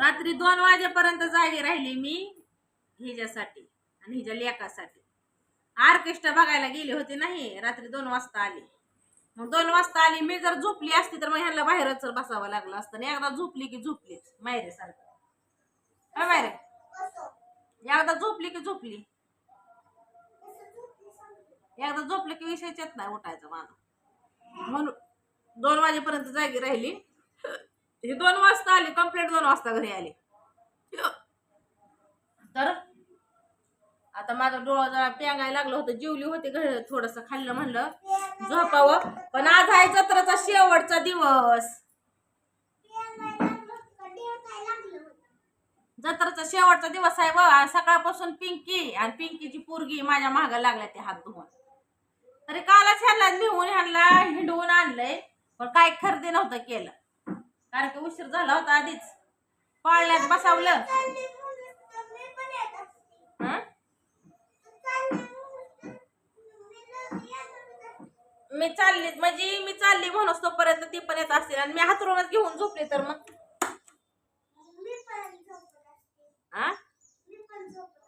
रात्री दोन वाजेपर्यंत जागी राहिली मी हिच्यासाठी आणि हिच्या लेकासाठी. ऑर्केस्ट्रा बघायला गेली होती नाही रात्री दोन वाजता आली. मग दोन वाजता आली मी जर झोपली असती तर मग ह्यांना बाहेरच बसावं लागलं असतं. आणि एकदा झोपली की झोपली मायरे सारखं. काय मायरे. एकदा झोपली की झोपली. एकदा झोपली की विषयच येत नाही उठायचा माझा म्हणून दोन वाजेपर्यंत जागी राहिली. ही दोन वाजता आली कंप्लीट दोन वाजता घरी आली. तर आता माझं डोळा जरा पेंगायला लागलं होतं जेवली होती घरी थोडस खाल्लं म्हणलं झोपावं. पण आज आहे जत्राचा शेवटचा दिवस. जत्राचा शेवटचा दिवस आहे बा सकाळपासून पिंकी आणि पिंकीची पोरगी माझ्या माग लागल्या ते हात धुवून. तरी कालच ह्यांना लिहून ह्यांना हिंडवून आणलंय पण काय खरेदी नव्हतं केलं. कारण की उशीर झाला होता आधीच. पाळण्यात बसावलं. मी चालली म्हणजे मी चालली म्हणून तोपर्यंत ती पण येत असतील आणि मी हातरूनच घेऊन झोपले तर मग.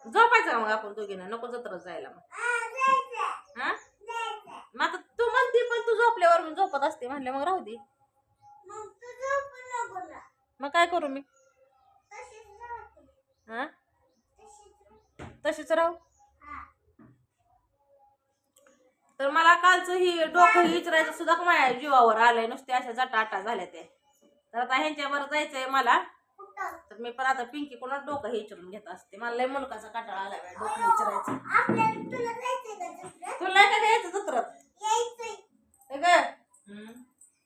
झोपायचं का मग आपण दोघींना? नको जत्रच जायला मग. मग आता तू म्हणते पण तू झोपल्यावर झोपत असते म्हणले मग राहू दे. मग काय करू मी? हा? तशीच राहू? तर मला कालचं ही डोकं ही विचारायचं सुद्धा माझ्या जीवावर आलंय नुसते अशा जटा आटा झाल्या ते तर आता ह्यांच्यावर जायचंय मला. तर मी पण आता पिंकी कोणा डोकं हे विचारून घेत असते. मला लय मुलकाचा कंटाळा आला डोकं विचारायचं तुला नाही का यायचं जत्रात हे ग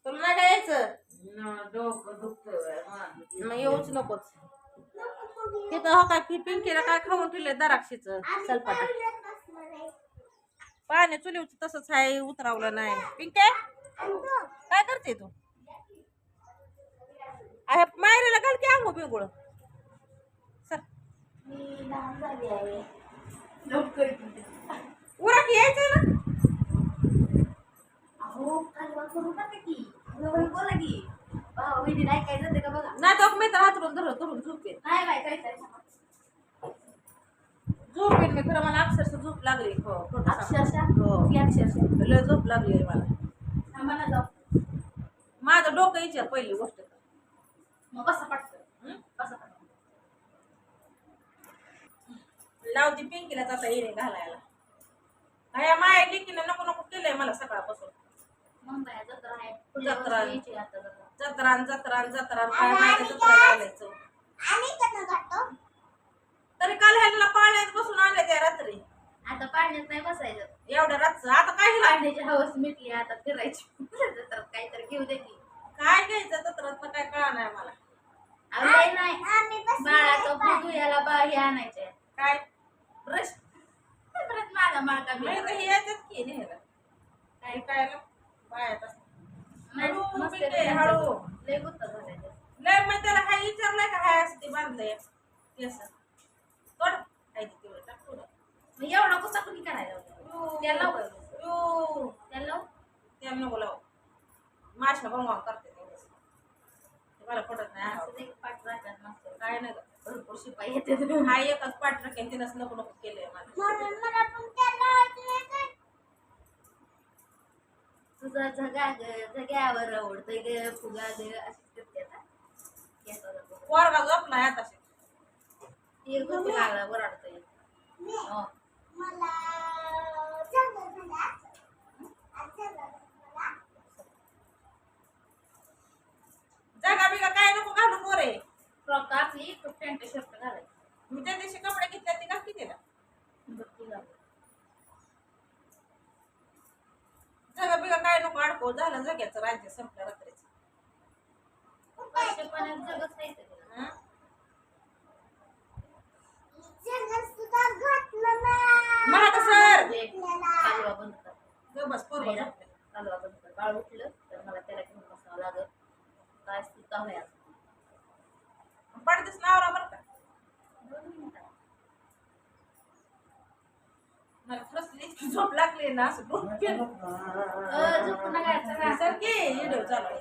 तुला नाही का यायचं डोकं दुखतं मग येऊच नकोच तिथं हो काय पि- पिंकीला काय खाऊन ठेवलंय दराक्षीचं. सलपाटा पाणी चुलीवचं तसंच आहे उतरावलं नाही. पिंके काय करते तू? आहे मायरीला घाल की आंघोळ बिंगुळ सर उरा की यायचं ना? नाही तो मी तर हातरून धरून धरून झोपेन मी खरं मला अक्षरशः झोप लागली. हो खोटं सांगते. हो. लय झोप लागली आहे मला. माझं डोकं विचार पहिली गोष्ट तर. हं? लावती पिंकीला आता हिरे घालायला. ह्या माया लिकीने नको नको केलंय मला सकाळपासून. जत्रान जत्रान जत्रान काय माहिती जत्रा घालायचं. तरी काल ह्याला पाण्यात बसून आले त्या रात्री. आता पाण्यात नाही बसायचं. एवढ्या रातचं. आता काय हिला? पाण्याची हवस मिटली आता फिरायची. तर काहीतरी घेऊ दे की. काय घ्यायचं जत्रात? काय कळा नाही मला. अहो, नाही. बाळाचं दूध याला बा हे आणायचे काय? ब्रश. परत माझा माळका नाही तर हे याच्यात की नेहरा? काय काय बायात असतं. हळू मस्त पिंके, हळू. लय गुत्त लय मग त्याला हाय विचारलंय का हाय असं ते बांधलंय? केस तोड हाय ते तेवढं टाक थोडं. मग एवढा गुत्ता कुणी करायला? त्याला लाव. त्याला लाव. त्याला नको लावू माशा भंगाव करते मला पटत नाही पाठ राहतात. काय नाही. भरपूर शिपाई येते हा एकच पाठ राखेल तिनंच नको नको केलंय मला तुझा झगा ग झग्यावर ओढतोय ग फुगा ग अशी करते आता. पोरगा झोपलाय आता ती लागला ओरडतोय. जागा बिगा काय नको घालू पोरे. फ्रॉक आपली पॅन्ट शर्ट घालायची. मी त्या दिवशी कपडे घेतले ते बघती घाल. जागा बिगा काय नको अडकव झालं जग्याचं राज्य संपलं रात्रीचं. जगच नाही कालवा बंद कर ग बस पोरगा पहिला झोपलंय. कालवा बंद कर बाळ उठलं तर मला त्याला घेऊन बसावं लागत काय सुद्धा होया पडतेच नावरा बरं का दोन मिनिटं मला खरंच इतकी झोप लागली ना असं डोक्यात. अ, नका का? सर की व्हिडिओ चालू आहे.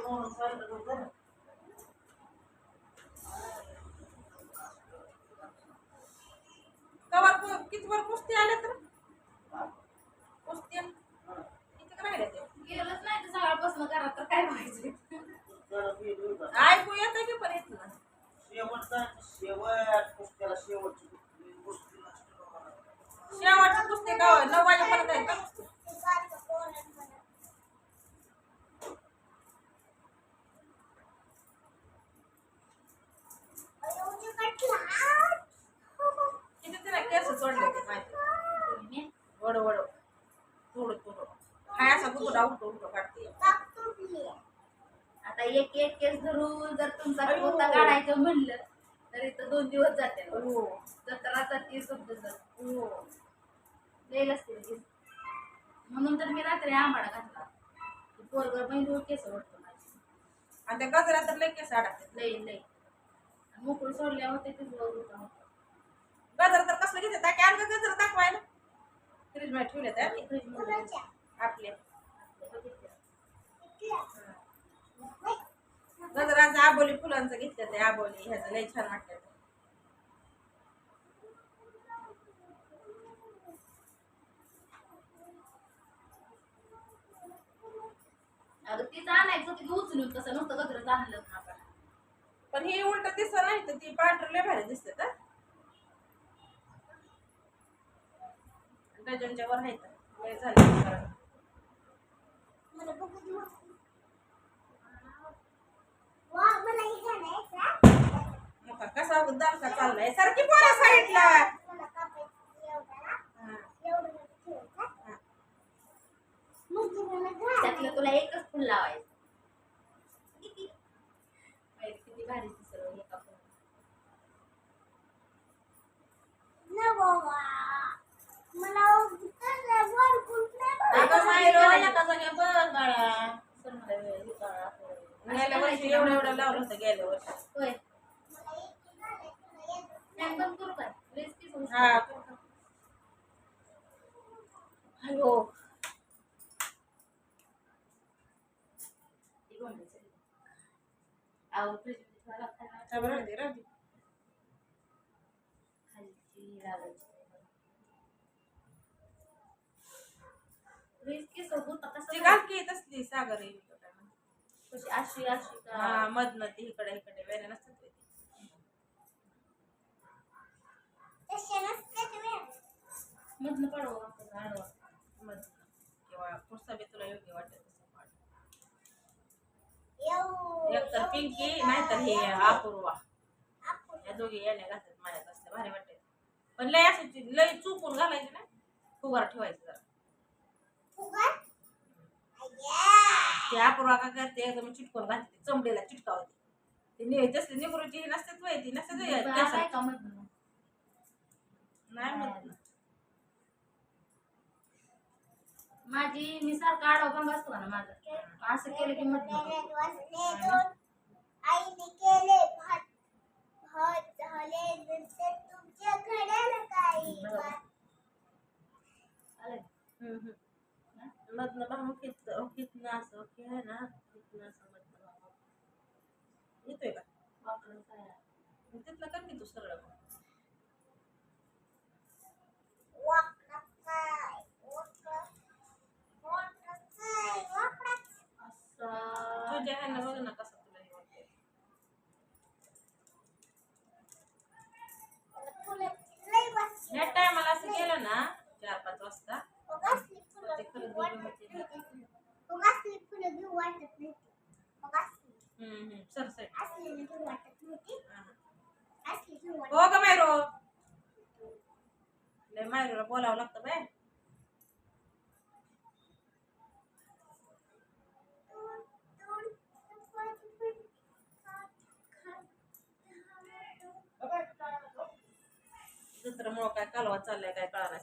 म्हणून सांगितलं होतं ना. कवर कु- किती वर कुस्ती आल्या तर कुस्ती किती राहिल्या ते गेलंच नाही तर सकाळपासून करा तर काय व्हायचं जरा वेगळी होतं. ऐकू येतं की पण येत ना शेवटचा शेवट कुस्त्याला शेवटची कुस्ती कुस्ती last ला. शेवटची कुस्ती का होय? नऊ वाजेपर्यंत आहे का कुस्ती किती तिला केस सोडले ते माहिती वड वड थोडं थोडं. हाय असा गुगडा उलटो उलटो काढते. आता एक एक केस धरून जर तुमचा. पोता काढायचं म्हणलं तर इथं दोन दिवस जाते. हो. जत्रा जाते शब्द जर. हो. लई असते. म्हणून तर मी रात्री आंबाडा घातला. पोरगर महिन्यावर केस वाटतो माझी. आणि त्या गजऱ्यात तर लय केस अडकतात लई लई. मोकळी सोडल्यावर ते होतं. गजर तर कसलं घेते? त्या कॅन गजर दाखवायला. फ्रीजमध्ये ठेवले फ्रीजमध्ये आपले बघितलं. गजराचं आबोली फुलांचं घेतलं ते आबोली ह्याचं लय छान वाटतं ते. अगं तीच आणायचं तिथे उचलून कसं नुसतं गजरच आणलं पण हे उलट दिसत नाही तर ती पांढर लय भारी दिसते डझनच्या वर आहे तर लय झाले मग. कसा दाल का चाललाय? सारखी पोरा साईडला. त्यातलं तुला एकच फुल लावायचं माहिती किती भारी दिसलं एका फुलात. अगं मायरो नका सगळ्या बघ बाळा चल मला वेळ हे करा, असं. गेल्या वर्षी एवढं एवढं लावलं होतं गेल्या वर्षी होय फॅन बंद करू का रेसिपी सांगू हा शकतो. अयो ती गोंड्याची. अहो, फ्रीजमध्ये ठेवायला लागतं ना. आता बरं दे राहू दे. खालची लावायची. फ्रीज केस होतं कसं ती घाल की तसली सागर आहे विकत आहे. कशी अशी अशी का? हा मधनं ती इकडे इकडे वेण्या नसतात ती. पडवा आडवा मधनं. किंवा पुढचा बी तुला योग्य वाटेल तसं पाड. एक तर पिंकी नाहीतर हे अपूर्वा. या दोघी येण्या घालतात माझ्यात असल्या भारी वाटते पण लय असं ती- लय चुकून घालायची ना फुगार ठेवायचं जरा. ते अपूर्वा का करते एकदम चिटकून घालते चमडीला चिटकावते. ती नि तसली निगरूची ही नसते वय ती नसते तुझ्या काय का नाही. म्हणत. माझी मी सारखा आडवा भंग असतो ना माझा. असं केलं की मधनं आईने केले भात. भात झाले नंतर तुमच्या घड्याला काही आलं. हम्म, हम्म. मधनं भाऊ कित कितनं असं की आहे ना कितनं असं मधनं भाऊ येतोय का वाकडं काय मग तिथलं कर की तू सरळ मग. वाकडं काय वाकडं वाकडं काय वाकडं असं तुझ्या ह्यानं बघ ना कसं तुला हे वाटतंय. फुलं लई वाजली ह्या टायमाला असं गेलं ना चार पाच वाजता उगाचली फुलं ते घेऊ खरंच वाटत बरोबर नाही उगाचली फुलं घेऊ वाटत नाही उगाचली हम्म हम्म सरसट असलेली घेऊ वाटत नव्हती असली घेऊ वाटत हो ग मायरो लय मायरोला बोलावं लागतं बाय जत्रामुळं काय कालवा चाललाय काय कळणार